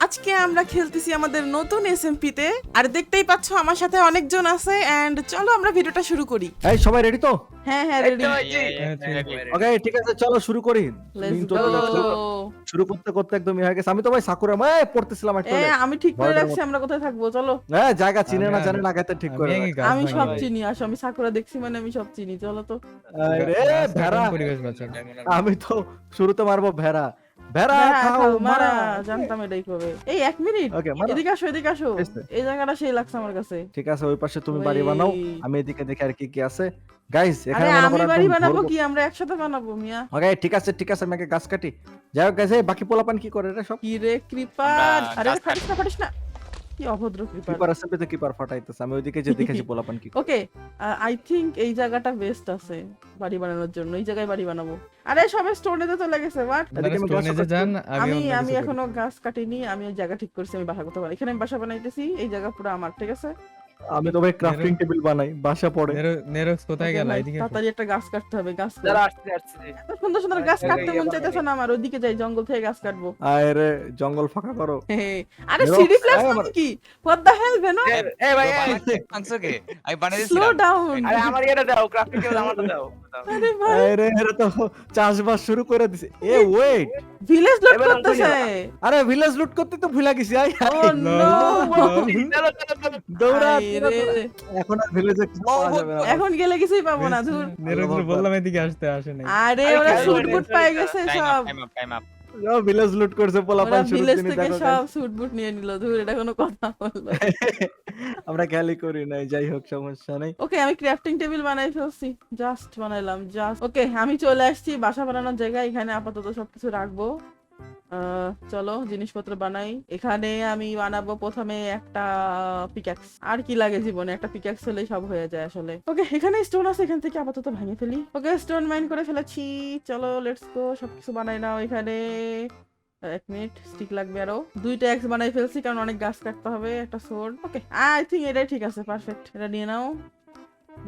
আজকে আমরা খেলতেছি আমাদের নতুন এসএমপি তে। আর দেখতেই পাচ্ছ আমার সাথে অনেকজন আছে এন্ড চলো আমরা ভিডিওটা শুরু করি। এই সবাই রেডি তো? হ্যাঁ হ্যাঁ রেডি ওকে ঠিক আছে চলো শুরু করি। শুরু- করতে করতে একদম ইয়ে হয়ে গেছে। আমি তো ভাই সাকুরা এই পড়তেছিলাম একটা আমি ঠিক করে রাখছি আমরা কোথায় থাকব? চলো। হ্যাঁ জায়গা চিনে না জানে না গাতে ঠিক করে আমি সব চিনি আসো আমি সাকুরা দেখছি মানে আমি সব চিনি চলো তো। আরে ভেড়া। আমি তো শুরুতে মারবো ভেড়া। ভেড়া খাও মারা। জানতাম এটাই কবে। এই এক মিনিট এদিকে আসো এদিকে আসো। এই জায়গাটা সেই লাগছে আমার কাছে। ঠিক আছে ওই পাশে তুমি বাড়ি বানাও আমি এদিকে দেখি আর কি কি আছে। গাইস এখানে আমি বাড়ি বানাবো কি? আমরা একসাথে বানাবো মিয়া। ওকে ঠিক আছে ঠিক আছে আমাকে গাছ কাটি। যাই হোক গাইস এই বাকি পোলাপান কি করে রে সব? কি রে কৃপা আরে ফাটিস না ফাটিস না। কি অভদ্র কৃপার কিপার আছে তো কিপার ফাটাইতেছে আমি ওইদিকে যে দেখেছি পোলাপান কি ওকে আই থিংক এই জায়গাটা বেস্ট আছে বাড়ি বানানোর জন্য এই জায়গায় বাড়ি বানাবো। আরে সবাই স্টোনে তো চলে গেছে বাট আমি আমি। এখনও গাছ কাটিনি আমি ওই জায়গা ঠিক করছি আমি বাসা করতে পারি। এখানে আমি বাসা বানাইতেছি এই জায়গা পুরো আমার ঠিক আছে? আমি তো ভাই ক্রাফটিং টেবিল বানাই বাসা পড়ে। নেরো- নেরোক্স কোথায় গেল? এদিকে তাড়াতাড়ি একটা গাছ কাটতে হবে গাছ কাট। দাঁড়া আসছি আসছি। এত সুন্দর সুন্দর গাছ কাটতে মন চাইতেছে না আমার ওইদিকে যাই জঙ্গল থেকে গাছ কাটবো। আরে জঙ্গল ফাঁকা করো। আরে সিডি প্লেস আরে কি? হোয়াট দ্য হেল ভেনো এই ভাই মাংস কে? আমি বানিয়ে স্লো ডাউন আরে আমার এটা দাও ক্রাফটিং টেবিল আমারটা দাও। দাও। আরে ভাই। আরে এরা তো চাষবাস শুরু করে দিছে। এ ওয়েট ভিলেজ লুট করতেছে। আরে ভিলেজ লুট করতে তো ভুলে গেছি আই ও নো চলো চলো চলো দৌড়া আরে রে। এখন আর ভিলেজে কিছু পাওয়া যাবে না। এখন গেলে কিছুই পাবো না ধুর। নেরোক্স বললাম এদিকে আসতে আসে নাই। আরে ওরা শুট বুট পাই গেছে সব। up, time up, time up. Village লুট করছে পোলাপান শুরু ভিলেজ দিনে থেকে সব শুট বুট নিয়ে নিল ধুর এটা কোনো কথা বলল আমরা খেয়ালই করি নাই যাই হোক সমস্যা নেই। ওকে আমি ক্রাফটিং টেবিল বানাই ফেলছি জাস্ট বানাইলাম জাস্ট ওকে আমি চলে আসছি বাসা বানানোর জায়গায় এখানে আপাতত সবকিছু রাখব। চলো জিনিসপত্র বানাই। এখানে আমি বানাবো প্রথমে একটা পিক্যাক্স আর কি লাগে জীবনে? একটা পিক্যাক্স হলেই সব হয়ে যায় আসলে। ওকে, এখানে স্টোন আছে, এখান থেকে আপাতত ভেঙে ফেলি। ওকে স্টোন মাইন করে ফেলেছি। চলো লেটস গো সবকিছু বানাই নাও এখানে। এক মিনিট স্টিক লাগবে আরও। দুইটা এক্স বানাই ফেলছি, কারণ অনেক গাছ কাটতে হবে, একটা সোর্ড ওকে আই থিঙ্ক এটাই ঠিক আছে পারফেক্ট এটা নিয়ে নাও।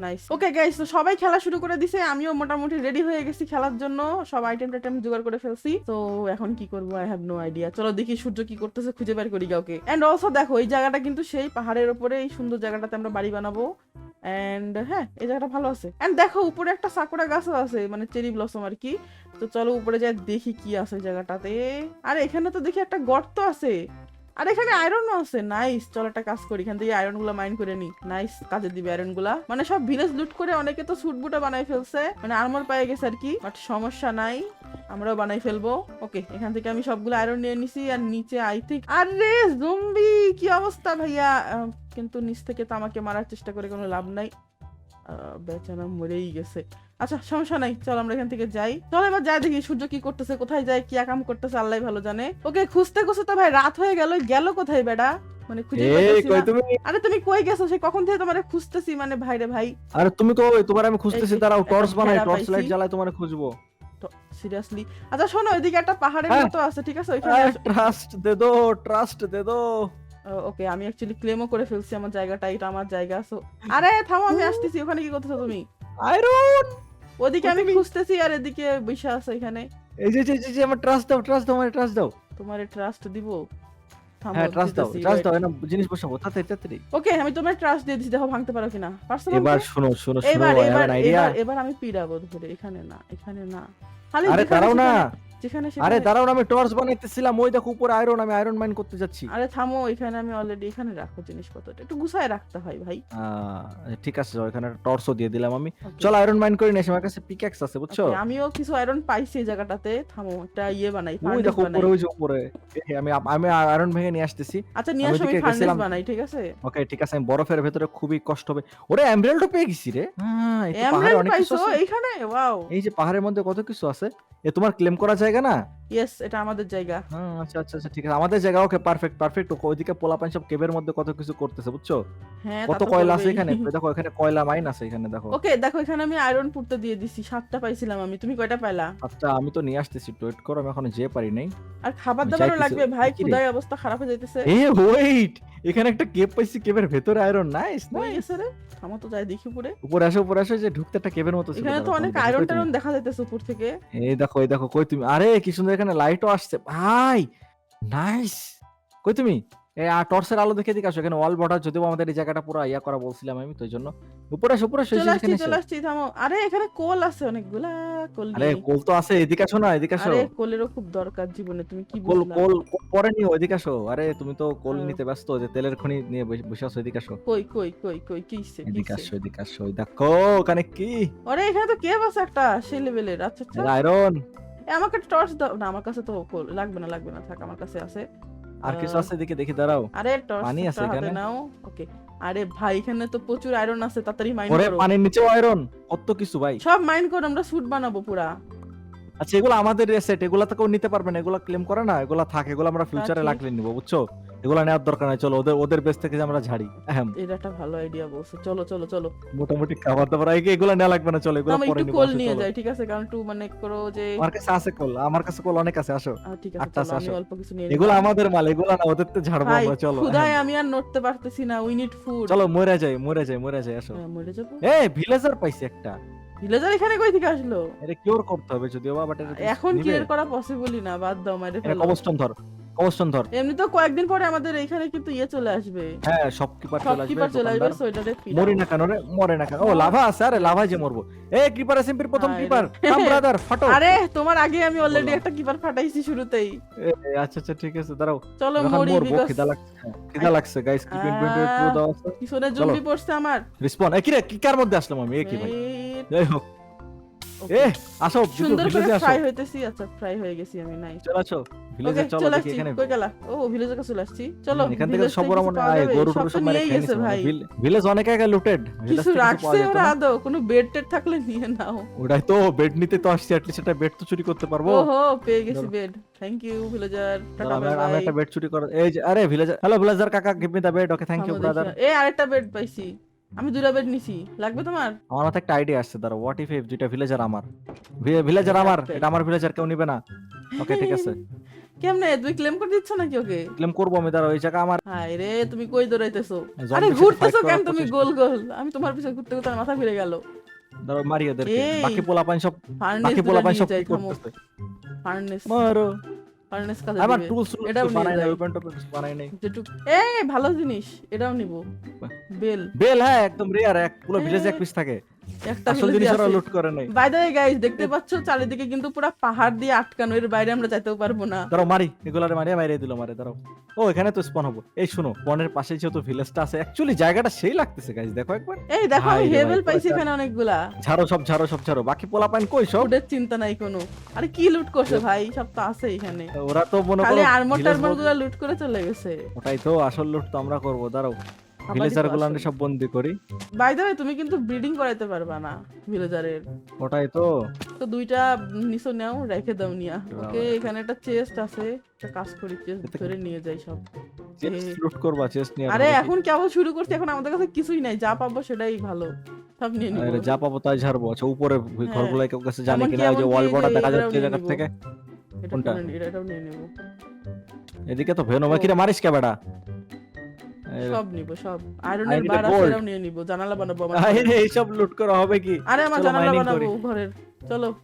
নাইস ওকে গাইস তো সবাই খেলা শুরু করে দিছে। আমিও মোটামুটি রেডি হয়ে গেছি খেলার জন্য। সব আইটেম টাইটেম জোগাড় করে ফেলছি। তো এখন কি করব? আই হ্যাভ নো আইডিয়া চলো দেখি সূর্য কি করতেছে, খুঁজে বের করি কাউকে। এন্ড অলসো দেখো, এই জায়গাটা কিন্তু সেই পাহাড়ের উপরে এই সুন্দর জায়গাটাতে আমরা বাড়ি বানাবো। এন্ড হ্যাঁ এই জায়গাটা ভালো আছে। এন্ড দেখো, উপরে একটা সাকুরা গাছও আছে মানে চেরি ব্লসম আর কি। তো চলো উপরে যাই, দেখি কি আছে জায়গাটাতে। আর, এখানে তো দেখি একটা গর্ত আছে। আর এখানে আয়রনও আছে। নাইস চল একটা কাজ করি। এখান থেকে আয়রনগুলা মাইন করে নি। নাইস কাজে দিবে আয়রনগুলা। মানে সব ভিলেজ লুট করে অনেকে তো বুটা বানাই ফেলছে। মানে আর্মর গেছে আর কি। বাট সমস্যা নাই, আমরাও বানাই ফেলব। ওকে এখান থেকে আমি সবগুলো আয়রন নিয়ে নিছি আর নিচে আই থিঙ্ক আরে জম্বি কি অবস্থা ভাইয়া? কিন্তু নিচ থেকে তো আমাকে মারার চেষ্টা করে কোনো লাভ নাই। বেচারা মরেই গেছে। আচ্ছা সমস্যা নাই চল আমরা এখান থেকে যাই। চল এবার যাই দেখি সূর্য কি করতেছে কোথায় যায় কি কাম করতেছে আল্লাহ ভালো জানে। ওকে খুঁজতে খুঁজতে তো ভাই রাত হয়ে গেল গেল কোথায় বেডা মানে খুঁজে আরে তুমি কই গেছো? সে কখন থেকে তোমারে খুঁজতেছি মানে ভাই রে ভাই। আরে তুমি তো তোমার আমি খুঁজতেছি দাঁড়াও টর্চ বানাই টর্চ লাইট জ্বালাই তোমার খুঁজবো। সিরিয়াসলি আচ্ছা শোনো ওইদিকে একটা পাহাড়ের হ্যাঁ। মতো আছে ঠিক আছে? ওইখানে ট্রাস্ট দে দো ট্রাস্ট দে দো। ওকে আমি অ্যাকচুয়ালি ক্লেমও করে ফেলছি আমার জায়গাটা এটা আমার জায়গা সো আরে থামো আমি আসতেছি ওখানে কি করতেছো তুমি? আয়রন ওদিকে আমি খুঁজতেছি আর এদিকে বসে আছে এখানে। এই যে যে যে, আমার ট্রাস্ট দাও ট্রাস্ট দাও আমার ট্রাস্ট দাও। তোমারে ট্রাস্ট দিব। হ্যাঁ ট্রাস্ট দাও ট্রাস্ট দাও না জিনিস বসাবো তাতে তাড়াতাড়ি। ওকে আমি তোমার ট্রাস্ট দিয়ে দিছি দেখো ভাঙতে পারো কিনা। পারছ এবার শুনো শোনো শোনো এবার এবার এবার আমি পিড়াবো ধরে এখানে না এখানে না। খালি আরে দাঁড়াও না। যেখানে আরে দাঁড়াও আমি টর্চ বানাইতেছিলাম ওই দেখো উপরে আয়রন আমি আয়রন মাইন করতে যাচ্ছি। আরে থামো এখানে আমি অলরেডি এখানে রাখো জিনিসপত্রটা একটু গুছায় রাখতে হয় ভাই। ঠিক আছে এখানে টর্চও দিয়ে দিলাম আমি। চল আয়রন মাইন করে আসি, আমার কাছে পিক্যাক্স আছে বুঝছ? আমিও কিছু আয়রন পাইছি এই জায়গাটাতে থামো একটা ইয়ে বানাই ওই দেখো উপরে ওই যে উপরে আমি আমি আয়রন ভেঙে নিয়ে আসতেছি। আচ্ছা নিয়ে আসো আমি ফার্নেস বানাই ঠিক আছে? ওকে ঠিক আছে আমি বরফের ভেতরে খুবই কষ্ট হবে। ওরে এমব্রেলডও পেয়ে গেছি রে। হ্যাঁ এই পাহাড়ে অনেক কিছু আছে। এইখানে? ওয়াও এই যে পাহাড়ের মধ্যে কত কিছু আছে? এ তোমার ক্লেম করা জায়গা না? ইয়েস এটা আমাদের জায়গা। হ্যাঁ আচ্ছা আচ্ছা আচ্ছা ঠিক আছে। আমাদের জায়গা ওকে পারফেক্ট পারফেক্ট ওইদিকে পোলাপান সব কেবের মধ্যে কত কিছু করতেছে বুঝছ? হ্যাঁ কত কয়লা আছে এখানে? দেখো এখানে কয়লা মাইন আছে এখানে দেখো। ওকে দেখো এখানে আমি আয়রন পুড়তে দিয়ে দিছি। সাতটা পাইছিলাম আমি। তুমি কয়টা পাইলা? আচ্ছা আমি তো নিয়ে আসতেছি। ওয়েট করো আমি এখনও যেয়ে পারি নাই। আর খাবার দাবারও লাগবে। ভাই খুদাই অবস্থা খারাপ হয়ে যাইতেছে। এ ওয়েট এখানে একটা কেব পাইছি কেবের ভেতরে আয়রন নাইস নাইস রে। থামো তো যাই দেখি উপরে উপরে আসো উপরে আসো যে ঢুকতে একটা কেবের মতো ছিল। এখানে তো অনেক আয়রন টায়রন দেখা যাইতেছে উপর থেকে। এই দেখো এই দেখো কই তুমি? আরে কি সুন্দর এখানে লাইটও আসছে। ভাই নাইস কই তুমি? এই টর্চের আলো দেখে দিকে আসো। এখানে ওয়াল বর্ডার যদিও আমাদের এই জায়গাটা পুরো ইয়া করা বলছিলাম আমি তো জন্য। উপরে আসো উপরে আসো এখানে চলে আসছি থামো। আরে এখানে কোল আছে অনেকগুলা কোল আরে কোল তো আছে এদিকে আসো না এদিকে আসো। আরে কোলেরও খুব দরকার জীবনে তুমি কি কোল কোল কোল পরে নিও এদিকে আসো। আরে তুমি তো কোল নিতে ব্যস্ত যে তেলের খনি নিয়ে বসে- আসো এদিকে আসো। কই কই কই কই কিসে এদিকে আসো এদিকে আসো দেখো ওখানে কি? আরে এখানে তো কেভ আছে একটা সেই লেভেলের আচ্ছা আচ্ছা। আয়রন আমাকে টর্চ দাও। না আমার কাছে তো লাগবে না লাগবে না থাক আমার কাছে আছে। আর কিছু আছে দেখে দেখি দাঁড়াও। আরে টর্চ পানি আছে এখানে? নাও। ওকে আরে ভাই এখানে তো প্রচুর আয়রন আছে তাড়াতাড়ি মাইন ওরে করো। পানির নিচেও আয়রন কত কিছু ভাই। সব মাইন করো আমরা স্যুট বানাবো পুরা। আচ্ছা এগুলো আমাদের সেট এগুলা তো কেউ নিতে পারবে না এগুলা ক্লেম করে না এগুলা থাকে এগুলো আমরা ফিউচারে লাগলে নিবো বুঝছ? এগুলা নেওয়ার দরকার নাই চলো ওদের ওদের বেস থেকে আমরা ঝাড়ি আহম, এটা একটা ভালো আইডিয়া বলছো চলো চলো চলো। মোটামুটি খাবার দাবার আগে এগুলা নেওয়া লাগবে না চলো এগুলো পরে একটু নিবো কোল নিয়ে যাই ঠিক আছে? কারণ একটু মানে করো যে আমার কাছে আছে কোল আমার কাছে কোল অনেক আছে আসো। ঠিক আছে চলো আমি আসো। অল্প কিছু নিয়ে এগুলো আমাদের মাল এগুলো না ওদের তো ঝাড়বো আমরা চলো আহম। আমি আর নড়তে পারতেছি না উই নিড ফুড চলো মরে যাই মরে যাই মরে যাই আসো। মরে যাব। এ ভিলেজার পাইছি একটা। ভিলেজার এখানে কই থেকে আসলো? এটা কিওর করতে হবে যদিও বা বাট এখন কি ক্লিয়ার করা পসিবলই না বাদ দাও মাইরে এটা ফেলো। কবস্টন ধর। কবস্টন ধর। এমনি তো কয়েকদিন পরে আমাদের এখানে কিন্তু ইয়ে চলে আসবে। হ্যাঁ শপকিপার চলে আসবে চলে আসবে। সোয়েটারে মরি না কেন রে? মরে না কেন? ও লাভা আছে আরে লাভা যে মরবো। এ কিপার এসএমপির প্রথম কিপার কাম ব্রাদার ফাটো। আরে তোমার আগে আমি অলরেডি একটা কিপার ফাটাইছি শুরুতেই। আচ্ছা আচ্ছা ঠিক আছে দাঁড়াও। চলো মরি বিকজ খিদা লাগছে হ্যাঁ, খিদা লাগছে গাইস কি পিন পিন টু দাও আছে। পিছনে জম্বি পড়ছে আমার। রিসপন এ কি রে কি কার মধ্যে আসলাম আমি? এ কি ভাই? যাই হোক। এ আসো সুন্দর করে ফ্রাই হইতেছি আচ্ছা ফ্রাই হয়ে গেছি আমি নাই চলো আসো। ভিলেজে চলো দেখি এখানে কই গেলা? ও ভিলেজের কাছে চলে আসছি। চলো এখান থেকে সব বড় মনে হয় গরু টরু সব মারে গেছে ভাই। ভিলেজ অনেক আগে লুটেড কিছু রাখছে ওরা আদৌ কোনো বেড টেড থাকলে নিয়ে নাও। ওটাই তো বেড নিতে তো আসছি অ্যাটলিস্ট একটা বেড তো চুরি করতে পারব। ওহো পেয়ে গেছি bed thank you villager tata bye আমি একটা বেড চুরি করার এই আরে ভিলেজার হ্যালো ভিলেজার কাকা give me the bed okay thank you brother আরেকটা বেড পাইছি। আমি দুইটা বেড নিছি। লাগবে তোমার? আমার মাথায় একটা আইডিয়া আসছে দাঁড়া হোয়াট ইফ ইফ দুইটা ভিলেজার আমার? ভিলেজার আমার এটা আমার ভিলেজার কেউ নিবে না। ওকে ঠিক আছে। কেমনে? ক্লেম করে দিচ্ছ নাকি ওকে? ক্লেম করব আমি জায়গা আমার হায় রে তুমি কই দৌড়াইতেছো? আরে ঘুরতেছো কেন তুমি? গোল গোল। আমি তোমার পিছনে ঘুরতে ঘুরতে মাথা ঘুরে গেল। মারি ওদেরকে। বাকি পোলাপান সব বাকি পোলাপান সব করতেছে? ফার্নেস মারো। ফার্নেস আমার টুলস এটাও বানাই নাই ওপেন টপেন বানাই নাই। এ ভালো জিনিস। এটাও নিব। বেল। বেল হ্যাঁ একদম রেয়ার এক পুরো ভিলেজে এক পিস থাকে। একটা আসল জিনিস ওরা লুট করে নাই। বাই দ্য গাইস দেখতে পাচ্ছ চারিদিকে কিন্তু পুরো পাহাড় দিয়ে আটকানো এর বাইরে আমরা যাইতেও পারব না। দাঁড়াও মারি এগুলারে মারিয়ে মারিয়ে দিল মারে দাঁড়াও। ও এখানে তো স্পন হব। এই শোনো বনের পাশে যেহেতু ভিলেজটা আছে অ্যাকচুয়ালি জায়গাটা সেই লাগতেছে গাইস দেখো একবার। এই দেখো আমি হেভেল পাইছি এখানে অনেকগুলা। ঝাড়ো সব ঝাড়ো সব ঝাড়ো বাকি পোলাপান কই সব? ওদের চিন্তা নাই কোনো। আরে কি লুট করছে ভাই সব তো আছে এখানে। ওরা তো মনে খালি আর্মর টার্মর বল- লুট করে চলে গেছে। ওটাই তো আসল লুট তো আমরা করব দাঁড়াও। ভিলেজারগুলো। সব বন্দি করি। বাই দ্য তুমি কিন্তু ব্রিডিং করাইতে পারবা না ভিলেজারের ওটাই তো। তো দুইটা নিচো নাও রেখে দাও নিয়া। ওকে এখানে একটা চেস্ট আছে একটা কাজ করি চেস্ট ধরে নিয়ে যাই সব। চেস্ট লুট করবা চেস্ট নিয়ে আরে এখন কেবল শুরু করছি এখন আমাদের কাছে কিছুই নাই যা পাবো সেটাই ভালো। সব নিয়ে নিব। আরে যা পাবো তাই ঝাড়বো আচ্ছা উপরে হ্যাঁ। ঘরগুলো কেউ কাছে জানি কিনা ওই যে ওয়াল বর্ডার দেখা যাচ্ছে জায়গা থেকে। এটা কোনটা? এটাও নিয়ে নেব। এদিকে তো ভেনো কিরে মারিস কে বেটা? এই- সব নিব সব। আয়রনের বার নিয়ে নিব জানালা বানাবো আমার আরে ঘরে। এইসব লুট করা হবে কি? আরে আমার জানালা বানাবো ঘরের চলো।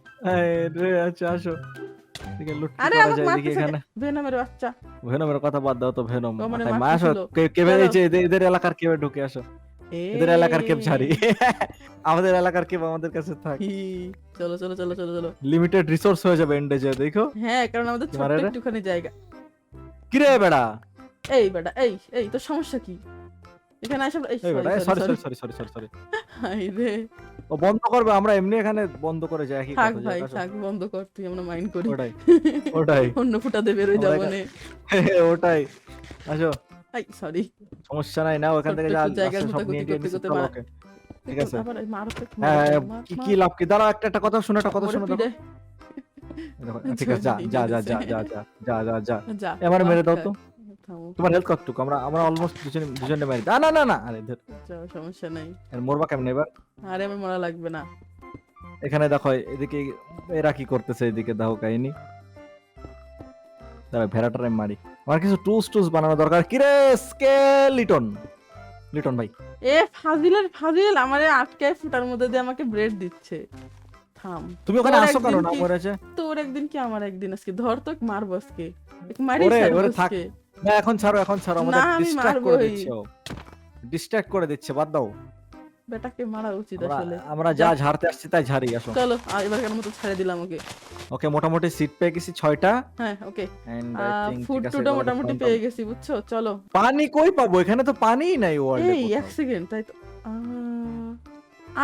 রে আচ্ছা আসো। এদিকে লুট কি আরে করা আমাকে যায় এদিকে মারতেছে ভেনমের বাচ্চা। ভেনমের কথা বাদ দাও তো ভেনম মাথায় আসো কেবে চলো। এই যে এদের- এলাকার কেবে ঢুকে আসো। এদের এলাকার কেব ছাড়ি। আমাদের এলাকার কেব আমাদের কাছে থাক। চলো চলো চলো চলো চলো। লিমিটেড রিসোর্স হয়ে যাবে এন্ডে দেখো। হ্যাঁ কারণ আমাদের একটুখানি জায়গা। কিরে বেড়া? এই বেটা এই এই তোর সমস্যা কি? এখানে আসলে এই sorry sorry sorry sorry sorry sorry hi রে। ও বন্ধ করবে আমরা এমনি এখানে বন্ধ করে যাই কি থাক ভাই থাক বন্ধ কর তুই আমরা মাইন্ড করি। ওটাই ওটাই। অন্য বেরোয় আমরা যাব নে। ওটাই আসো। আই সরি সমস্যা নাই না ওখান থেকে যা সব নিয়ে গিয়ে ওকে। ঠিক আছে। হ্যাঁ কি কি লাভ কি? দাঁড়াও একটা একটা কথা শুনে একটা কথা শুনে ঠিক আছে যা যা যা যা যা যা যা যা মেরে দাও তো। তোমার হেলথ কতটুকু? আমরা আমরা অলমোস্ট দুজনে দুজনে মারি না না না না আরে ধর। সমস্যা নাই। এর মরবা কেমনে এবার? আরে আমার মরা লাগবে না। এখানে দেখো এদিকে এরা কি করতেছে এদিকে দেখো কাহিনী। দাঁড়া ভেড়াটার আমি মারি। আমার কিছু টুলস টুলস বানানো দরকার। কিরে স্কেলিটন লিটন ভাই। এ ফাজিলের ফাজিল আমারে আটকায় ফুটার মধ্যে দিয়ে আমাকে ব্রেড দিচ্ছে। থাম। তুমি ওখানে আসো কেন? না কি- মরেছে তোর একদিন কি আমার একদিন আজকে? ধর তো মারবো আজকে। মারি ওরে, ওরে থাক। না এখন ছাড়ো এখন ছাড়ো আমাদের ডিস্ট্রাক্ট করে দিচ্ছে। ডিস্ট্রাক্ট করে দিচ্ছে বাদ দাও। বেটাকে মারা উচিত আসলে। আমরা যা ঝাড়তে আসছি তাই ঝাড়ি আসো। চলো এবার কেন মতো ছেড়ে দিলাম ওকে। ওকে মোটামুটি সিট পেয়ে গেছি হ্যাঁ ওকে। ফুড এবার মোটামুটি পেয়ে গেছি বুঝছ? চলো। পানি কই পাবো? এখানে তো পানিই নাই ওয়ার্ল্ডে এই এক সেকেন্ড তাই তো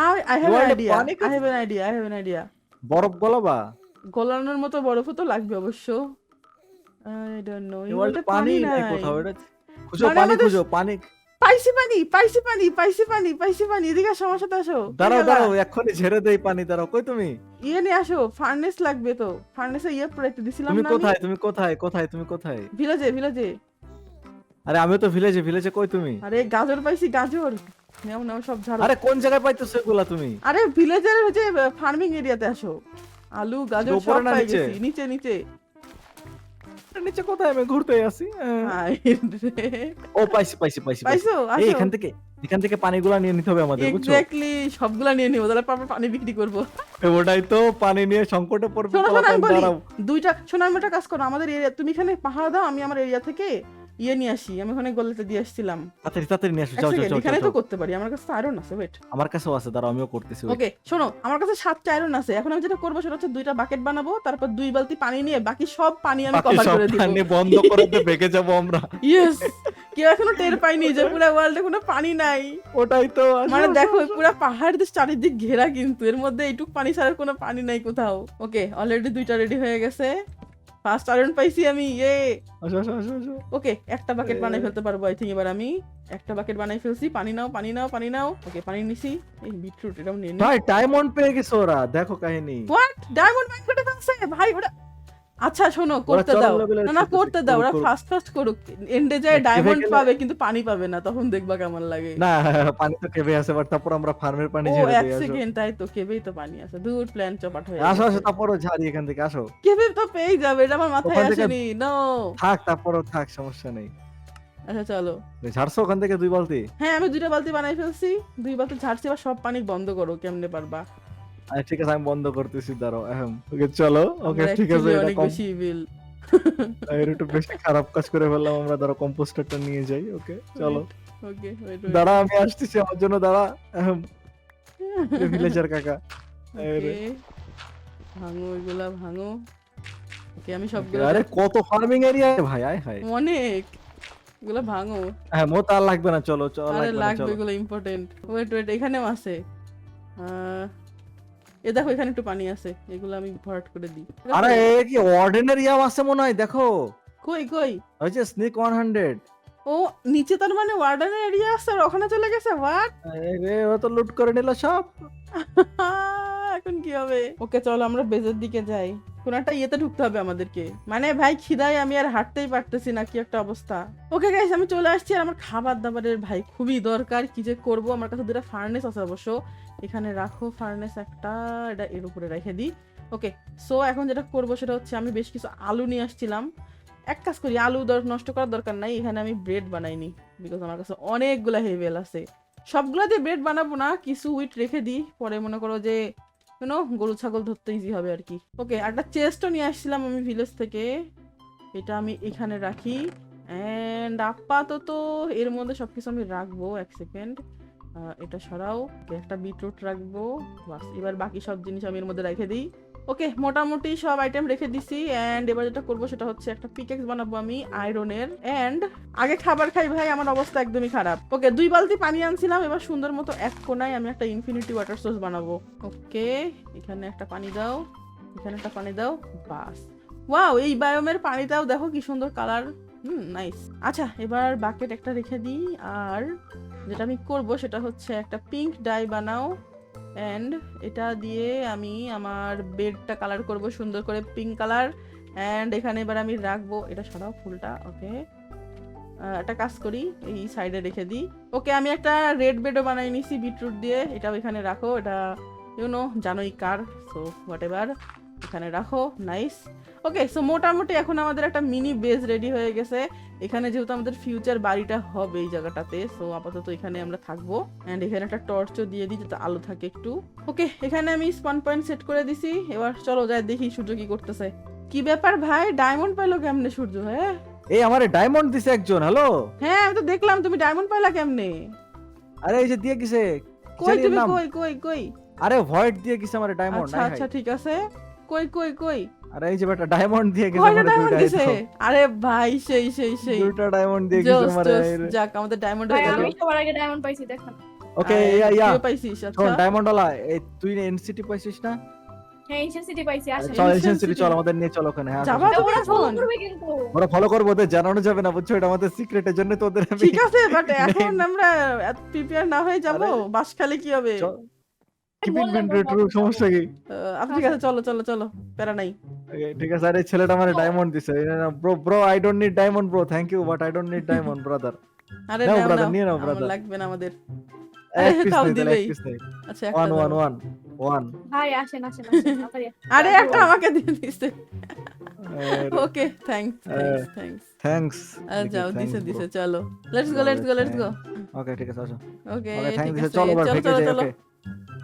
I I have idea I have an idea I have an idea বরফ গলাবা? গলানোর মতো বরফও তো লাগবে অবশ্য। আই ডোন্ট নো ওয়ার্ল্ডে পানি নাই কোথাও এটা খুঁজো মানে পানি খুঁজো পানি। পাইছি পানি পাইছি পানি পাইছি পানি পাইছি পানি। এদিকে আমার সাথে আসো। দাঁড়াও দাঁড়াও এক্ষুনি ঝেড়ে দেই পানি দাঁড়াও। কই তুমি? ইয়ে নিয়ে আসো ফার্নেস লাগবে তো। ফার্নেসে ইয়ে পড়াইতে দিছিলাম তুমি কোথায় তুমি কোথায় কোথায় তুমি কোথায়? ভিলেজে ভিলেজে আরে আমিও তো ভিলেজে ভিলেজে কই তুমি? আরে গাজর পাইছি গাজর। নাও নাও সব ঝাড়ো আরে কোন জায়গায় পাইতেছো এগুলা তুমি? আরে ভিলেজের হচ্ছে ফার্মিং এরিয়াতে আসো। আলু গাজর সব না পাই নিচে? নিচে। নিচে কোথায় আমি ঘুরতে আসি। ও পাইছি পাইছি পাইছি পাইছি। এই এখান থেকে এখান থেকে পানিগুলা নিয়ে নিতে হবে আমাদের বুঝছ এক্স্যাক্টলি সবগুলা নিয়ে নিবো তাহলে আমরা পানি বিক্রি করব ওটাই তো পানি নিয়ে সংকটে পড়বে। দুইটা শোনো আমি একটা কাজ করো আমাদের এরিয়া তুমি এখানে পাহাড় দাও আমি আমার এরিয়া থেকে ইয়ে নিয়ে আসি আমি ওখানে গল্লিতে দিয়ে আসছিলাম। তাড়াতাড়ি তাড়াতাড়ি নিয়ে আসো যাও যাও যাও, এখানে তো করতে পারি আমার কাছে আয়রন আছে ওয়েট আমার কাছেও আছে দাঁড়াও আমিও করতেছি ওকে শোনো আমার কাছে সাতটা আয়রন আছে এখন আমি যেটা করব সেটা হচ্ছে দুইটা বাকেট বানাবো তারপর দুই বালতি পানি নিয়ে বাকি সব পানি আমি কভার করে দিব। পানি বন্ধ করে দিয়ে বেঁকে যাব আমরা। ইয়েস কেউ এখনও টের পাইনি যে পুরো ওয়ার্ল্ডে কোনো পানি নাই। ওটাই তো মানে দেখো আসো। পুরো পাহাড় দিয়ে চারিদিক ঘেরা কিন্তু এর মধ্যে এইটুক পানি ছাড়ার কোনো পানি নাই কোথাও। ওকে অলরেডি দুইটা রেডি হয়ে গেছে। ফার্স্ট আয়রন পাইছি আমি ইয়ে। আসো আসো আসো আসো। ওকে একটা বাকেট বানাই ফেলতে পারব আই থিঙ্ক এবার আমি। একটা বাকেট বানাই ফেলছি পানি নাও পানি নাও পানি নাও। ওকে পানি নিছি। এই বিটরুট এটাও নিয়ে ভাই ডায়মন্ড পেয়ে গেছে ওরা দেখো কাহিনী। হোয়াট ডায়মন্ড মাইন করে ফেলছে ভাই ওটা আচ্ছা শোনো করতে দাও। না না করতে দাও ওরা করুক। ফার্স্ট ফার্স্ট করুক। এন্ডে যায় ডায়মন্ড পাবে কিন্তু পানি পাবে না তখন দেখবা কেমন লাগে। না পানি তো কেবে আছে বাট তারপর আমরা ফার্মের পানি ঝেড়ে এক দিই আসো সেকেন্ড তাই তো কেবেই তো পানি আছে দূর প্ল্যান চপাট হয়ে আসো আসো গেছে। তারপরও ঝাড়ি এখান থেকে আসো। কেবে তো পেয়ে যাবে এটা আমার মাথায় আসেনি নো থাক তারপরও থাক সমস্যা নেই। আচ্ছা চলো। ঝাড়ছো ওখান থেকে দুই বালতি? হ্যাঁ আমি দুইটা বালতি বানাই ফেলছি দুই বালতি ঝাড়ছি এবার সব পানি বন্ধ করো কেমনে পারবা? ঠিক আছে আমি বন্ধ করতেছি দাঁড়াও এহম ওকে চলো ওকে ঠিক আছে এটা কম বেশি এর একটু বেশি খারাপ কাজ করে ফেললাম আমরা কম্পোস্টারটা নিয়ে যাই ওকে চলো। ওকে দাঁড়া আমি আসতেছি আমার জন্য দাঁড়া ভিলেজার কাকা ভাঙো এগুলা ভাঙো। ওকে আমি সবগুলো আরে কত ফার্মিং এরিয়া ভাই আয় হায়। অনেক। এগুলো ভাঙো। হ্যাঁ মো তার লাগবে না চলো চলো আরে লাগবে এগুলো ইম্পর্টেন্ট ওয়েট ওয়েট এখানেও আছে। আহ, এ দেখো এখানে একটু পানি আছে এগুলো আমি ভরাট করে দিই। আরে এ কি অর্ডিনারি আম আছে মনে হয়? দেখো। কই কই? ওই যে স্নেক 100 ও নিচে তার মানে ওয়ার্ডেনের এরিয়া আছে আর ওখানে চলে গেছে? হোয়াট রে ও তো লুট করে নিল সব। এখন কি হবে? ওকে চলো আমরা বেজের দিকে যাই। কোন একটা ইয়েতে ঢুকতে হবে আমাদেরকে। মানে ভাই, খিদায় আমি আর হাঁটতেই পারতেছি না, কি একটা অবস্থা। ওকে গাইস আমি চলে আসছি আর আমার খাবার দাবারের ভাই, খুবই দরকার, কি যে করব? আমার কাছে দুটো ফার্নেস আছে অবশ্য। এখানে রাখো ফার্নেস একটা, এটা এর উপরে রেখে দিই। ওকে সো এখন যেটা করব সেটা হচ্ছে আমি বেশ কিছু আলু নিয়ে আসছিলাম। এক কাজ করি, আলু নষ্ট করার দরকার নাই, এখানে আমি ব্রেড বানাইনি বিকজ আমার কাছে অনেকগুলা হেভেল আছে। সবগুলা দিয়ে ব্রেড বানাবো না, কিছু উইট রেখে দিই, পরে মনে করো যে ইউনো গরু ছাগল ধরতে ইজি হবে আর কি। ওকে একটা চেস্টও নিয়ে আসছিলাম আমি ভিলেজ থেকে। এটা আমি এখানে রাখি। অ্যান্ড আপাতত এর মধ্যে সব কিছু আমি রাখব, এক সেকেন্ড এটা সরাও। একটা বিটরুট রাখব। বাস, এবার বাকি সব জিনিস আমি এর মধ্যে রেখে দিই। ওকে মোটামুটি সব আইটেম রেখে দিছি অ্যান্ড এবার যেটা করব সেটা হচ্ছে একটা পিকেক্স বানাবো আমি আয়রনের অ্যান্ড আগে খাবার খাই ভাই, আমার অবস্থা একদমই খারাপ। ওকে দুই বালতি পানি আনছিলাম, এবার সুন্দর মতো এক কোনায় আমি একটা ইনফিনিটি ওয়াটার সোর্স বানাবো। ওকে এখানে একটা পানি দাও, এখানে একটা পানি দাও, বাস। ওয়াও এই বায়োমের পানিটাও দেখো কি সুন্দর কালার হুম নাইস আচ্ছা এবার বাকেট একটা রেখে দিই, আর যেটা আমি করব সেটা হচ্ছে একটা পিঙ্ক ডাই বানাও। অ্যান্ড এটা দিয়ে আমি আমার বেডটা কালার করব সুন্দর করে পিঙ্ক কালার অ্যান্ড এখানে এবার আমি রাখব, এটা সরাও ফুলটা ওকে একটা কাজ করি, এই সাইডে রেখে দিই। ওকে আমি একটা রেড বেডও বানাই নিছি বিটরুট দিয়ে, এটাও এখানে রাখো, এটা ইউনো জানোই কার সো হোয়াট এখানে রাখো নাইস ওকে সো মোটামুটি এখন আমাদের একটা মিনি বেস রেডি হয়ে গেছে। এখানে যেহেতু আমাদের ফিউচার বাড়িটা হবে এই জায়গাটাতে সো আপাতত এখানে আমরা থাকব। অ্যান্ড এখানে একটা টর্চও দিয়ে দিই যাতে আলো থাকে একটু। ওকে এখানে আমি স্পন পয়েন্ট সেট করে দিছি। এবার চলো যাই দেখি সূর্য কি করতেছে। কি ব্যাপার ভাই? ডায়মন্ড পাইলো কেমনে সূর্য হ্যাঁ? এই আমারে ডায়মন্ড দিছে একজন হ্যালো হ্যাঁ আমি তো দেখলাম তুমি ডায়মন্ড পাইলা কেমনে? আরে এই যে দিয়ে গেছে। কই তুমি কই কই কই? আরে ভয়েড দিয়ে গেছে আমারে ডায়মন্ড আচ্ছা আচ্ছা ঠিক আছে। কই কই কই? আরে এই যে বেটা ডায়মন্ড দিয়ে গেছে কয়টা ডায়মন্ড দিছে? আরে ভাই সেই সেই সেই। দুইটা ডায়মন্ড দিয়ে গেছে আমারে যাক আমাদের ডায়মন্ড হয়ে গেল। আমি সবার আগে ডায়মন্ড পাইছি দেখেন। ওকে ইয়া ইয়া। তুইও পাইছিস আচ্ছা। ডায়মন্ড ওয়ালা এই তুই এনসিটি পাইছিস না? হ্যাঁ পাইছি চল এনসিটি চল আমাদের নিয়ে চল ওখানে হ্যাঁ। যাবা? তো ওরা ফলো এখন। করবে কিন্তু। ওরা ফলো করব ওদের জানানো যাবে না বুঝছ? এটা আমাদের সিক্রেটের জন্য তো ওদের আমি ঠিক আছে বাট এখন আমরা প্রিপেয়ার না হয়ে যাব আরে- বাস খালি কি হবে। কিপ ইনভেন্টরি সমস্যা কি? আহ, আচ্ছা ঠিক আছে চলো চলো চলো প্যারা নাই। ঠিক আছে আরে ছেলেটা আমারে ডায়মন্ড দিছে। Bro bro I don't need diamond bro thank you but I don't need diamond brother আরে নাও, নাও, নিয়ে নাও, আমার লাগবে না আমাদের। আরে, আচ্ছা একটা আমাকে দিয়ে দিছে। ওকে থ্যাঙ্কস থ্যাঙ্কস থ্যাঙ্কস যাও দিছে দিছে চলো। Let's go let's go let's go okay ঠিক আছে আসো। ওকে চলো চলো চলো যাই চলো। ওকে।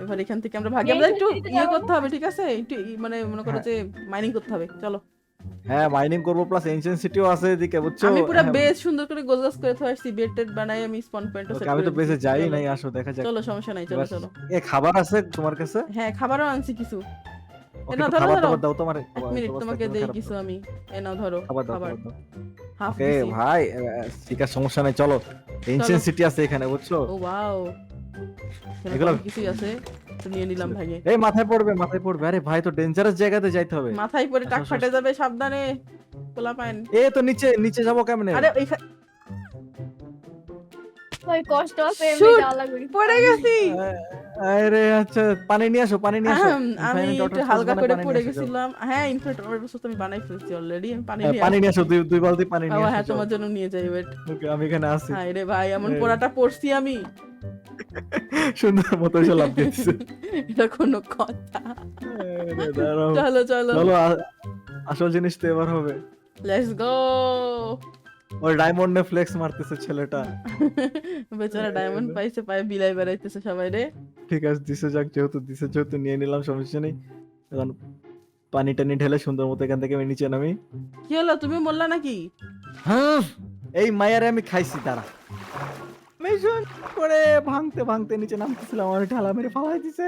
এবার এখান থেকে আমরা ভাগি এই আমরা একটু ইয়ে করতে হবে ঠিক আছে? একটু মানে মনে করো হ্যাঁ। যে মাইনিং করতে হবে চলো। হ্যাঁ মাইনিং করব প্লাস এনশিয়েন্ট সিটিও আছে এদিকে বুঝছ? আমি পুরো হ্যাঁ, বেস সুন্দর করে গোলগাস করে থয়ে আসছি বেড টেড বানাই আমি স্পন পয়েন্ট okay, আমি তো বেসে যাই নাই আসো দেখা যাক। চলো সমস্যা নাই চলো চলো। এ খাবার আছে তোমার কাছে? হ্যাঁ খাবারও আনছি কিছু। নাও, ধরো, খাবার ধরো। দাবার দাও তোমার। এক মিনিট তোমাকে দেই কিছু আমি। এ নাও ধরো খাবার দাও খাবার। হাফ ওকে ভাই ঠিক আছে সমস্যা নাই চলো। এনশিয়েন্ট সিটি আছে এখানে বুঝছ? ও ওয়াও এগুলো- কিছুই আছে? নিয়ে নিলাম ভাগে এই মাথায় পড়বে মাথায় পড়বে। আরে ভাই তো ডেঞ্জারাস জায়গাতে যাইতে হবে। মাথায় পরে টাক আসো, ফাটে যাবে সাবধানে। পোলা পাইন এ তো নিচে নিচে যাব কেমনে? আরে ওই কষ্ট আছে এমনি যাওয়া লাগবে পড়ে গেছি। আরে আচ্ছা পানি নিয়ে আসো পানি নিয়ে আসো। আমি একটু হালকা করে পড়ে আসো। গেছিলাম। হ্যাঁ ইনফ্যাক্ট আমি বানাই ফেলছি অলরেডি আমি পানি হ্যাঁ, নিয়ে পানি নিয়ে আসো দুই দুই বালতি পানি নিয়ে ও হ্যাঁ তোমার জন্য নিয়ে যাই ওয়েট ওকে আমি এখানে আছি হাই রে ভাই এমন এই। পোড়াটা পড়ছি আমি। সুন্দর মতো এসে লাভ দিচ্ছে এটা কোনো কথা। চলো চলো। চলো আসল জিনিস তো এবার হবে। লেটস গো ওই নে ফ্লেক্স মারতেছে ছেলেটা। বেচারা ডায়মন্ড পাইছে পায়ে বিলাই বেড়াইতেছে সবাই রে। ঠিক আছে দিছে যাক যেহেতু দিছে যেহেতু নিয়ে নিলাম সমস্যা নেই। এখন পানি টানি ঢেলে সুন্দর মতো এখান থেকে আমি নিচে নামি। কি হলো তুমি বললা নাকি? হ্যাঁ এই মায়ারে আমি খাইছি তারা মিশন করে ভাঙতে ভাঙতে নিচে নামতেছিলাম আমার ঢালা মেরে ফালাই দিছে।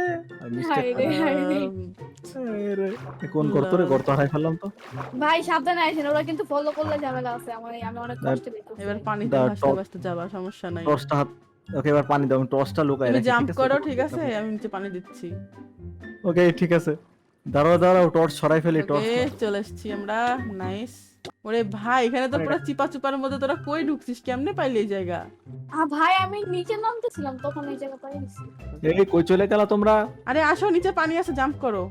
কোন গর্ত রে? গর্ত হারাই ফেললাম তো। ভাই সাবধানে আসেন ওরা কিন্তু ফলো করলে ঝামেলা আছে আমার আমি অনেক কষ্ট পেয়েছি এবার ভাসতে ভাসতে যাবা সমস্যা নাই। টর্চটা হাত ওকে এবার পানি দাও আমি টর্চটা লুকাই রাখি জাম্প? করো ঠিক আছে? আমি নিচে পানি দিচ্ছি। ওকে ঠিক আছে। দাঁড়াও দাঁড়াও টর্চ সরাই ফেলি টর্চ চলে এসেছি আমরা। নাইস। ওরে ভাই এখানে তো পুরো চিপা চুপার মধ্যে তোরা কই ঢুকছিস? কেমনে পাইলি এই জায়গা? আ ভাই আমি নিচে নামতেছিলাম তখন এই জায়গা পাই গেছি। এই কই চলে গেলা তোমরা? আরে আসো নিচে পানি আছে জাম্প করো।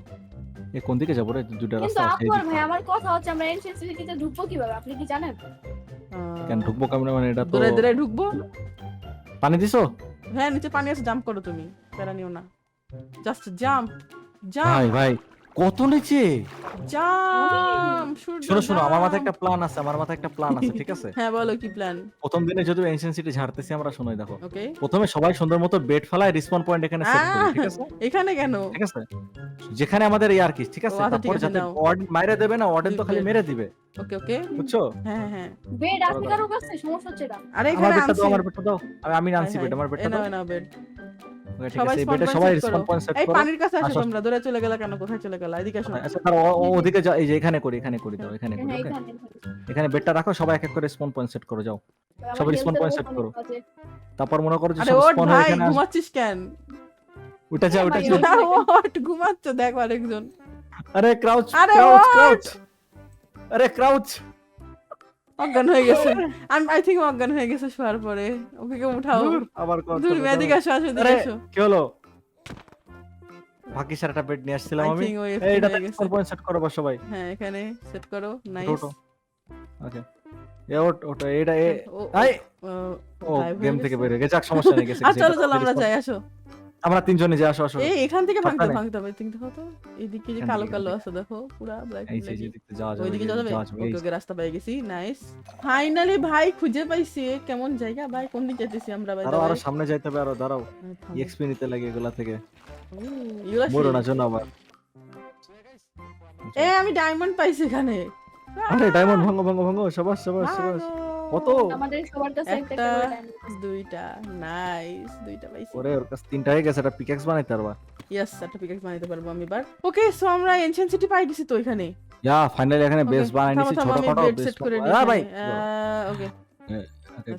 এ কোন দিকে যাব রে? দুটো রাস্তা আছে আপনার এইদিকে। ভাই আমার কথা হচ্ছে আমরা এনশিয়ান সিটিতে ঢুকবো কীভাবে? আপনি কি জানেন? কেন ঢুকবো কেমনে? মানে এটা তো দূরে দূরে ঢুকবো। পানি দিছো? হ্যাঁ নিচে পানি আছে জাম্প করো তুমি। প্যারা নিও না। জাস্ট জাম্প জাম্প ভাই ভাই কত নিচে? শোনো শোনো আমার মাথায় একটা প্ল্যান আছে আমার মাথায় একটা প্ল্যান আছে ঠিক আছে? হ্যাঁ বলো কি প্ল্যান প্রথম দিনে যদি এনশিয়েন্ট সিটি ঝাড়তেছি আমরা শোনাই দেখো। প্রথমে সবাই সুন্দর মতো বেড ফেলায় রিসপন পয়েন্ট এখানে সেট করি ঠিক আছে? এখানে কেন? ঠিক আছে? যেখানে আমাদের ইয়ার কি ঠিক আছে? আচ্ছা, তারপর যাতে মাইরে দেবে না ওয়ার্ডেন তো খালি মেরে দিবে। ওকে ওকে বুঝছ? হ্যাঁ হ্যাঁ। বেড আপনি কারও কাছে সমস্যা হচ্ছে এটা আরে আমার এখানে বেডটা দাও আমার বেডটা দাও। আমি আমি আনছি হ্যাঁ, বেড আমার বেডটা এনাও দাও। এনাও বেড সবাই করো। পয়েন্ট সেট এই পানির কাছে আসো আসো, তোমরা দূরে চলে গেলা কেন? কোথায় চলে গেলা? এদিকে আসো। আচ্ছা তার ও- ও- ওদিকে যা এই যে এখানে করি এখানে করি দাও এখানে করি এখানে এখানে। এখানে বেডটা রাখো সবাই এক এক করে স্পন পয়েন্ট সেট করে যাও। সবাই respawn health point এর set অনেক করো। তারপর মনে করো যে স্পন হয়ে এখানে ঘুমাচ্ছিস কেন? ওটা যা ওটা যা। ওট ঘুমাচ্ছ দেখো আরেকজন। আরে ক্রাউচ আরে ক্রাউচ ক্রাউচ আরে ক্রাউচ অজ্ঞান হয়ে গেছে। আমি আই থিঙ্ক অজ্ঞান হয়ে গেছে শোয়ার পরে। ওকে কে উঠাও। আবার কর দূর এদিকে আসো আসো এদিকে আসো। কি হলো? বাকি সারাটা বেড নিয়ে আসছিলাম আমি। থিঙ্ক এই, এটা হয়ে পয়েন্ট সেট করো বা সবাই। হ্যাঁ এখানে সেট করো। Nice okay. এ ওট ওটা এটা এ আই ও, গেম থেকে। বের হয়ে গেছে। সমস্যা নেই গেছে চলো চলো আমরা যাই আসো। আমরা তিনজনে যাই আসো আসো। এই এখান থেকে ভাঙতে। ভাঙতে হবে কিন্তু হতো এইদিকে যে কালো কালো আছে দেখো পুরা ব্ল্যাক এই যে যে দেখতে যাওয়া যাবে ওইদিকে যাওয়া যাবে? ওকে ওকে রাস্তা পেয়ে গেছি নাইস ফাইনালি ভাই খুঁজে পাইছি কেমন জায়গা? ভাই কোন দিকে যেতেছি আমরা ভাই আরও আরও সামনে যাইতে হবে আরও দাঁড়াও। এক্সপি নিতে লাগে এগুলা থেকে। মরো না জন্য আবার। এ আমি ডায়মন্ড পাইছি এখানে। আরে ডায়মন্ড ভাঙো ভাঙো ভাঙো সবাস সবাস সবাস। কত? আমাদের সবার কাছে একটা একটা, একটা করে দুইটা নাইস দুইটা পাইছি। ওরে ওর কাছে তিনটা হয়ে গেছে একটা পিক্যাক্স বানাইতে পারবা। ইয়েস একটা পিকেক্স বানাইতে পারব আমি এবার। ওকে সো আমরা এনশিয়েন্ট সিটি পাই গেছি তো এখানে। ইয়া ফাইনালি এখানে বেস বানাই নিছি ছোটখাটো bed বেস করে আ ভাই ওকে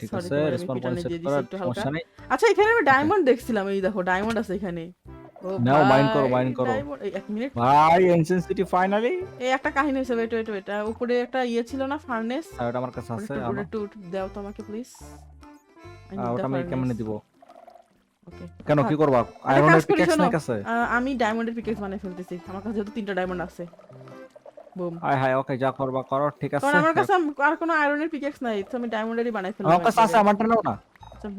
ঠিক আছে রেসপন্স সেট আচ্ছা এখানে আমি ডায়মন্ড দেখছিলাম এই দেখো ডায়মন্ড আছে এখানে। নাও, mine করো, ভাই, করো। এক মিনিট ভাই এনসেন্স সিটি ফাইনালি এই একটা কাহিনী হয়েছে ওয়েট ওয়েট ওয়েট উপরে একটা ইয়ে ছিল না ফার্নেস আর ওটা আমার কাছে আছে ওটা একটু দাও তো আমাকে প্লিজ ওটা আমি কেমনে দিব? কেন কি করবা? কাজ আয়রনের শোনো। নাই কাছে আমি ডায়মন্ডের পিকেক্স বানিয়ে ফেলতেছি। আমার কাছে যেহেতু তিনটা ডায়মন্ড আছে। বুম হাই হাই ওকে যা করবা করো ঠিক আছে। কারণ আমার কাছে আর কোনো আয়রনের পিকেক্স নাই তো আমি ডায়মন্ডেরই বানাই ফেললাম আমার কাছে আছে আমারটা নাও না।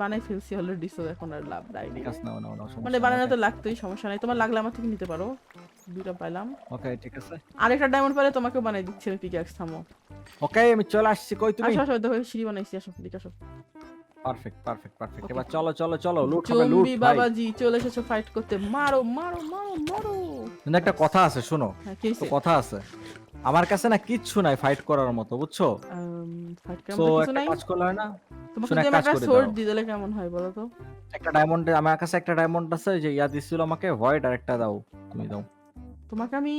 বানাই ফেলছি অলরেডি সো এখন আর লাভ নাই। ঠিক আছে নাও নাও নাও মানে বানানো তো লাগতোই সমস্যা নাই। তোমার লাগলে আমার থেকে নিতে পারো পাইলাম। ওকে ঠিক আছে। আরেকটা ডায়মন্ড পেলে তোমাকেও বানাই দিচ্ছি আমি পিকেক্স থামো। ওকে আমি চলে আসছি কই তুমি? আসো আসো দেখো সিঁড়ি বানাইছি আসো দিকে আসো। পারফেক্ট পারফেক্ট পারফেক্ট এবার চলো চলো চলো লুট হবে লুট ভাই। বাবাজি চলে এসেছ ফাইট করতে। মারো মারো মারো মারো। কিন্তু একটা কথা আছে শোনো। হ্যাঁ তো কথা আছে। আমার কাছে না কিচ্ছু নাই ফাইট করার মতো বুঝছ? ফাইট কিছু নাই? কাজ করলে না? একটা ডায়মন্ড আমার কাছে একটা ডায়মন্ড আছে যে ইয়া দিছিল আমাকে ভয়েড আর একটা দাও তুমি দাও। তোমাকে আমি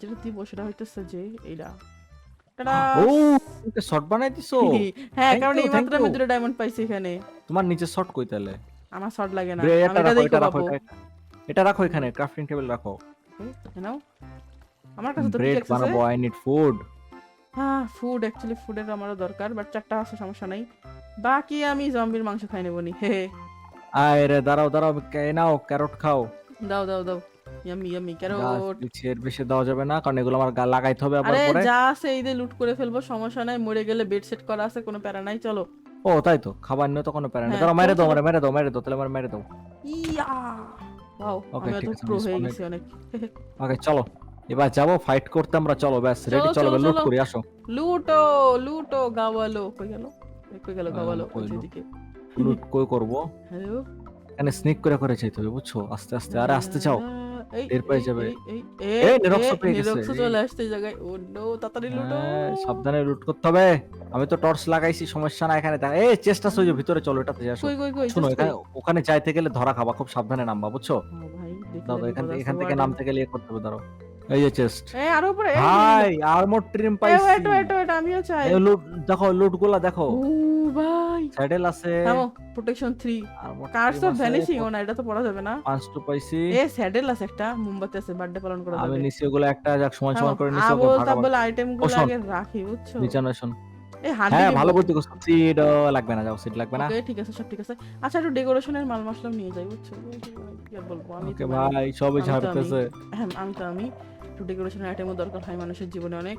যেটা দিব সেটা হইতেছে যে এইটা। ও শর্ট বানাই দিছো? হ্যাঁ কারণ এই মাত্র আমি দুটো ডায়মন্ড পাইছি এখানে। তোমার নিচে শর্ট কই তাহলে? আমার শর্ট লাগে না। আমি রাখো এটা রাখো এখানে ক্রাফটিং টেবিল রাখো। নাও। আমার কাছে তো ব্রেড বানাবো আই নিড ফুড হ্যাঁ ফুড অ্যাকচুয়ালি ফুডের আমারও দরকার বাট চারটা আছে সমস্যা নাই। বাকি আমি জম্বির মাংস খাই নেব নি হে। আয় রে দাঁড়াও দাঁড়াও কে নাও ক্যারট খাও। দাও দাও দাও। Yummy yummy carrot. এর বেশি দেওয়া যাবে না কারণ এগুলো আমার গা লাগাইতে হবে আবার পরে। আরে যা আছে এই দিয়ে লুট করে ফেলব সমস্যা নাই মরে গেলে বেড সেট করা আছে কোনো প্যারা নাই চলো। ও তাই তো খাবার নিয়ে তো কোনো প্যারা নেই। হ্যাঁ, দাঁড়াও মেরে দাও। মেরে মেরে দাও মেরে দাও তাহলে আমার মেরে দাও। ইয়া! ওয়াও আমি ঠিক তো আছে, প্রো হয়ে গেছি অনেক। ওকে চলো এবার যাব ফাইট করতে আমরা চলো ব্যাস রেডি চলো, লুট। করি আসো। লুটো লুটো গাওয়ালো কই গেল। কই গেল গাওয়ালো ওই লুট? দিকে লুট কই করব? হ্যালো? এখানে স্নিক করে করে চাইতে হবে বুঝছ? আস্তে আস্তে আরে আস্তে যাও এই টের যাবে। এই, পেয়ে গেছে, চলে আসছে জায়গায়। ও নো তাড়াতাড়ি লুটো। হ্যাঁ, সাবধানে লুট করতে হবে। আমি তো টর্চ লাগাইছি সমস্যা না এখানে। দেখ- এই চেষ্টা সহ্য ভিতরে চলো এটাতে কই শুনো এখানে ওখানে যাইতে গেলে ধরা খাবা খুব সাবধানে নামবা বুঝছ? ভাই দাও দাও, এখান থেকে এখান থেকে নামতে গেলে ইয়ে করতে হবে ধরো এই যে চেস্ট এই আরও উপরে ভাই আর্মর ট্রিম পাইছি। wait, wait, wait, আমিও চাই। এই লুট দেখো লুটগুলা দেখো। ও ভাই। স্যাডেল আছে। থামো প্রোটেকশন 3 কার্স অফ ভ্যানিশিং ও না এটা তো পড়া যাবে না। পাঁচ পাইছি। এ স্যাডেল আছে একটা মোমবাতি আছে বার্থডে পালন করা আমি নিচে ওগুলো একটা যাক সমান সমান করে নিচে ওকে তাবল আইটেমগুলো আগে রাখি বুঝছ? এই হ্যাঁ ভালো সিড লাগবে না যাও সিড লাগবে না। ওকে ঠিক আছে সব ঠিক আছে। আচ্ছা একটু ডেকোরেশনের মাল মশলা নিয়ে যাই বুঝছ? কি বলব আমি ওকে মানে- ভাই সবই আমি ঝাড়তেছে আমি তো আমি। একটু ডেকোরেশনের আইটেমও দরকার হয় মানুষের জীবনে অনেক।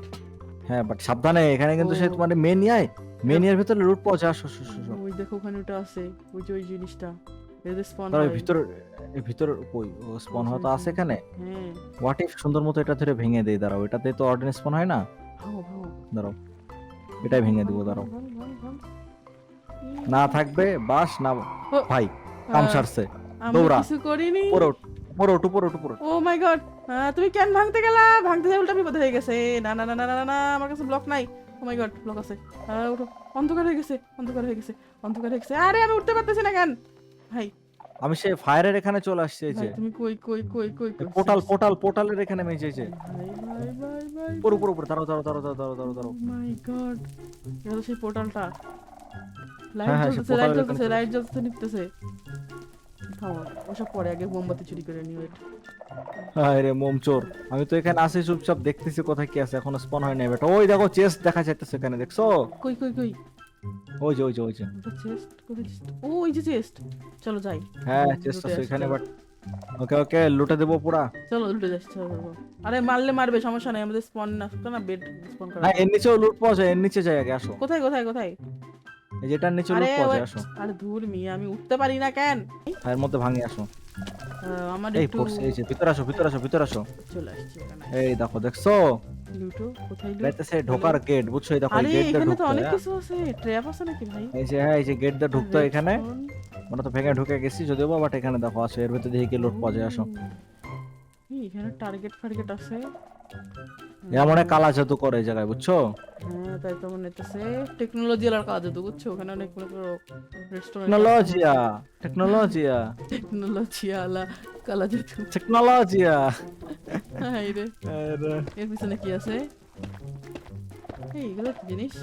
হ্যাঁ বাট সাবধানে এখানে কিন্তু সে ও। তোমার মেনিয়ায় মেনিয়ার ভিতরে লুট পাওয়া যায়। ওই দেখো ওখানে ওটা আছে। ওই যে ওই জিনিসটা। এদের স্পন হয়। ভিতর ভিতর কই? ও স্পন হয়তো আছে এখানে? হ্যাঁ। হোয়াট ইফ সুন্দর মতো এটা ধরে ভেঙে দেই? দাঁড়াও এটাতে তো অর্ডিনেন্স স্পন হয় না? দাঁড়াও এটাই ভেঙে দিব দাঁড়াও। না থাকবে বাস না ভাই কাম সারছে দৌড়া। কিছু করিনি। উপরে ওঠ উপরে ওঠ। ও মাই গড তুমি কেন ভাঙতে গেলা? ভাঙতে যাই উল্টা বিপদ হয়ে গেছে। না না না না না না, আমার কাছে ব্লক নাই। ও মাই গড ব্লক আছে। উঠো। অন্ধকার হয়ে গেছে অন্ধকার হয়ে গেছে অন্ধকার হয়ে গেছে। আরে আমি উঠতে পারতেছি না কেন? ভাই। আমি সে ফায়ারের এখানে চলে আসছে এই যে। তুমি কই কই কই কই কই পোর্টাল পোর্টাল পোর্টালের এখানে ভাই ভাই উপর উপর উপর দাঁড়াও দাঁড়াও দাঁড়াও দাঁড়াও দাঁড়াও দাঁড়াও। মাই গড এটা তো সেই পোর্টালটা। লাইট হ্যাঁ, হ্যাঁ, জ্বলতেছে লাইট জ্বলতেছে লাইট জ্বলতেছে নিতেছে থামো। ওসব পরে আগে মোমবাতি চুরি করে নিও এটা হায় রে মোম চোর। আমি তো এখানে আসি চুপচাপ দেখতেছি কোথায় কি আছে। এখনও স্পন হয় নাই বেটা ওই দেখো চেস্ট দেখা যাইতেছে এখানে দেখছ? কই কই কই? ওই যে ওই যে ওই যে। চেস্ট কোথায় চেস্ট ও ওই যে চেস্ট চলো যাই। হ্যাঁ চেস্ট আছে এখানে বাট ওকে ওকে লুটে দেবো পুরা। চলো যাচ্ছে। আরে মারলে মারবে সমস্যা নাই। আমাদের স্পন না না বেড স্পন করা হ্যাঁ এর নিচেও লুট পাওয়া যায় এর নিচে যাই আগে আসো। কোথায় কোথায় কোথায়? যেটার নিচে যায় ওই- আসো। আরে ধুর মিয়া আমি উঠতে পারি না কেন? এর মধ্যে ভাঙে আসো। আমার এই পড়ছে এই যে ভিতরে আসো ভিতরে আসো ভিতরে আসো। চলে আসছে এই দেখো দেখছ? লুটো কোথায় লুট যাইতেছে ঢোকার গেট বুঝছ? এই দেখো গেট দিয়ে ঢুকতে অনেক কিছু আছে ট্র্যাপ আছে নাকি ভাই? এই যে হ্যাঁ এই যে গেট দিয়ে ঢুকতে এখানে। ওটা তো ভেঙে ঢুকে গেছি যদিও বাট এখানে দেখো আসো এর ভিতরে কি লুট পাওয়া যায় আসো। এখানে টার্গেট ফার্গেট আছে। এমন কালা জাদু করে এই জায়গায় বুঝছ? হ্যাঁ তাই তো মনে হইতেছে। টেকনোলজি কাজ হতো বুঝছ? ওখানে অনেক মনে করো টেকনোলজিয়া টেকনোলজিয়া টেকনোলজি আলা কালা জাদু। টেকনোলজিয়া হাই রে। এর পিছনে কি আছে? এই এগুলো কি জিনিস।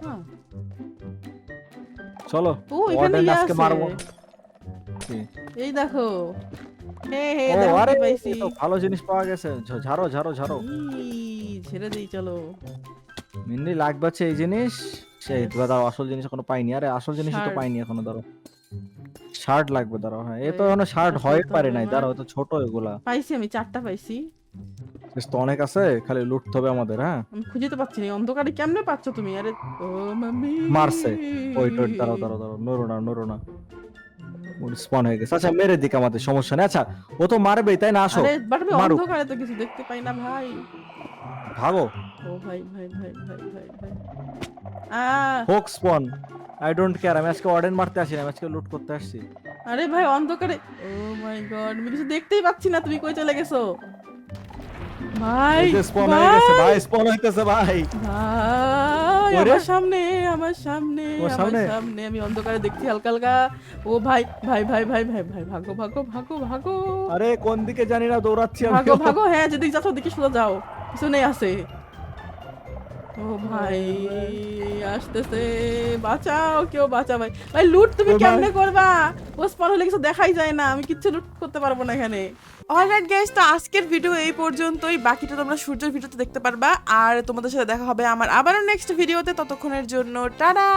হ্যাঁ। চলো ও এখানে ইয়ে আজকে মারবো। এই দেখো। হে হে ও দেখো আরে কি পাইছি। এ তো ভালো জিনিস পাওয়া গেছে। ঝাড়ো ঝাড়ো ঝাড়ো। ছেড়ে দেই চলো। মিন্দি লাগবে এই জিনিস। সেই দাদা আসল জিনিস এখনও পাইনি। আরে আসল জিনিসই তো পাইনি এখনও ধরো। শার্ট লাগবে দাঁড়াও হ্যাঁ। এ তো এখনও শার্ট হয় পারে নাই। দাঁড়াও তো ছোট এগুলা। পাইছি আমি চারটা পাইছি। বেশ তো অনেক আছে খালি লুটতে হবে আমাদের হ্যাঁ। আমি খুঁজে তো পাচ্ছি না অন্ধকারে কেমনে পাচ্ছ তুমি? আরে ও মামি মারছে। ওই ওই দাঁড়াও দাঁড়াও দাঁড়াও। নড়ো না নড়ো না। স্পন হয়ে গেছে। আচ্ছা মেরে দিক আমাদের সমস্যা নেই। আচ্ছা ও তো মারবেই তাই না? আসো আরে বাট মারুক। অন্ধকারে তো কিছু দেখতে পাই না ভাই। ভাগো। ও ভাই ভাই ভাই ভাই ভাই ভাই। আ হোক স্পন আই ডোন্ট কেয়ার আমি আজকে অর্ডেন মারতে আসি না আমি আজকে লুট করতে আসছি। আরে ভাই অন্ধকারে। ও মাই গড আমি কিছু দেখতেই পাচ্ছি না তুমি কই চলে গেছো? ভাই স্পন হয়ে গেছে ভাই! স্পন হইতেছে ভাই। ভাই? আমার সামনে আমার সামনে আমার সামনে? আমি অন্ধকারে দেখছি হালকা হালকা। ও ভাই ভাই ভাই ভাই ভাই ভাই ভাগো ভাগো ভাগো ভাগো। আরে কোন দিকে জানি না দৌড়াচ্ছি আমি। ভাগো ভাগো হ্যাঁ যদি যাচ্ছ ওদিকে সোজা যাও। কিছু নেই আছে। ও ভাই আসতেছে। বাঁচাও কেউ বাঁচা ভাই ভাই লুট তুমি কেমনে করবা? ও হলে কিছু দেখাই যায় না আমি কিচ্ছু লুট করতে পারব না এখানে। অলরাইট গাইস তো আজকের ভিডিও এই পর্যন্তই। বাকিটা তোমরা সূর্যের ভিডিওতে দেখতে পারবা। আর তোমাদের সাথে দেখা হবে আমার আবারও নেক্সট ভিডিওতে ততক্ষণের জন্য টাটা!